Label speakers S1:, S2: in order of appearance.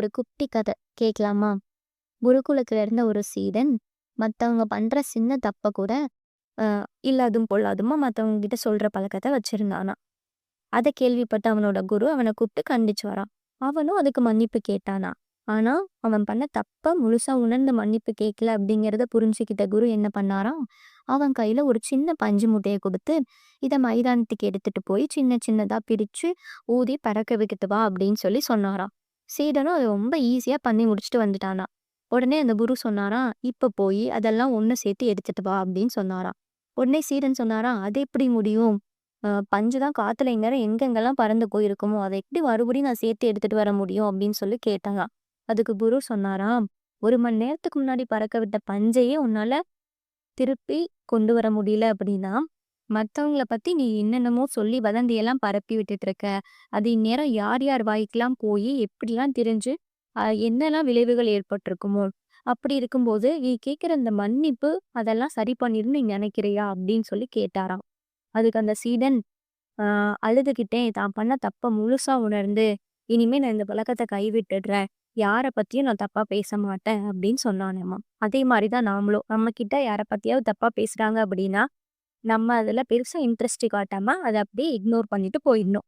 S1: ஒரு குட்டி கதை. கேட்கலாமா குருகுலத்துல இருந்த ஒரு சீடன் மற்றவங்க பண்ற சின்ன தப்ப கூட இல்லாதும் பொல்லாதுமா மற்றவங்க கிட்ட சொல்ற பழக்கத்தை வச்சிருந்தானா? அதை கேள்விப்பட்டு அவனோட குரு அவனை கூப்பிட்டு கண்டிச்சு வரான் அவனும் அதுக்கு மன்னிப்பு கேட்டானா? ஆனா அவன் பண்ண தப்ப முழுசா உணர்ந்து மன்னிப்பு கேட்கல அப்படிங்கிறத புரிஞ்சுக்கிட்ட குரு என்ன பண்ணாராம்? அவன் கையில ஒரு சின்ன பஞ்சு மூட்டையை கொடுத்து இதை மைதானத்துக்கு எடுத்துட்டு போய் சின்ன சின்னதா பிரிச்சு ஊதி பறக்க வைக்கிட்டு வா அப்படின்னு சொல்லி சொன்னாராம். சீடனும் அதை ரொம்ப ஈஸியாக பண்ணி முடிச்சுட்டு வந்துட்டானா. உடனே அந்த குரு சொன்னாராம் இப்போ போய் அதெல்லாம் ஒன்று சேர்த்து எடுத்துட்டு வா அப்படின்னு சொன்னாராம். உடனே சீடன் சொன்னாராம் அது எப்படி முடியும்? பஞ்சு தான் காத்துல எங்கேயும் எங்கெங்கெல்லாம் பறந்து போயிருக்குமோ அதை எப்படி மறுபடியும் நான் சேர்த்து எடுத்துட்டு வர முடியும்? அப்படின்னு சொல்லி கேட்டாங்க. அதுக்கு குரு சொன்னாராம் ஒரு மணி நேரத்துக்கு முன்னாடி பறக்க விட்ட பஞ்சையே உன்னால திருப்பி கொண்டு வர முடியல அப்படின்னா மற்றவங்கள பத்தி நீ என்னென்னமோ சொல்லி வதந்தியெல்லாம் பரப்பி விட்டுட்டு இருக்க அது இந்நேரம் யார் யார் வாய்க்கெல்லாம் போய் எப்படிலாம் தெரிஞ்சு என்னெல்லாம் விளைவுகள் ஏற்பட்டிருக்குமோ. அப்படி இருக்கும்போது நீ கேட்குற இந்த மன்னிப்பு அதெல்லாம் சரி பண்ணிருன்னு நீ நினைக்கிறியா? அப்படின்னு சொல்லி கேட்டாராம். அதுக்கு அந்த சீடன் ஆஹ் தான் பண்ண தப்ப முழுசா உணர்ந்து இனிமே நான் இந்த பழக்கத்தை கைவிட்டுடுறேன். யாரை பத்தியும் நான் தப்பா பேச மாட்டேன். அப்படின்னு சொன்னானேம்மா. அதே மாதிரிதான் நாமளும். நம்ம கிட்ட யாரை பத்தியாவது தப்பா பேசுறாங்க அப்படின்னா நம்ம அதில் பெருசாக இன்ட்ரெஸ்ட் காட்டாமல் அதை அப்படியே இக்னோர் பண்ணிட்டு போயிடணும்.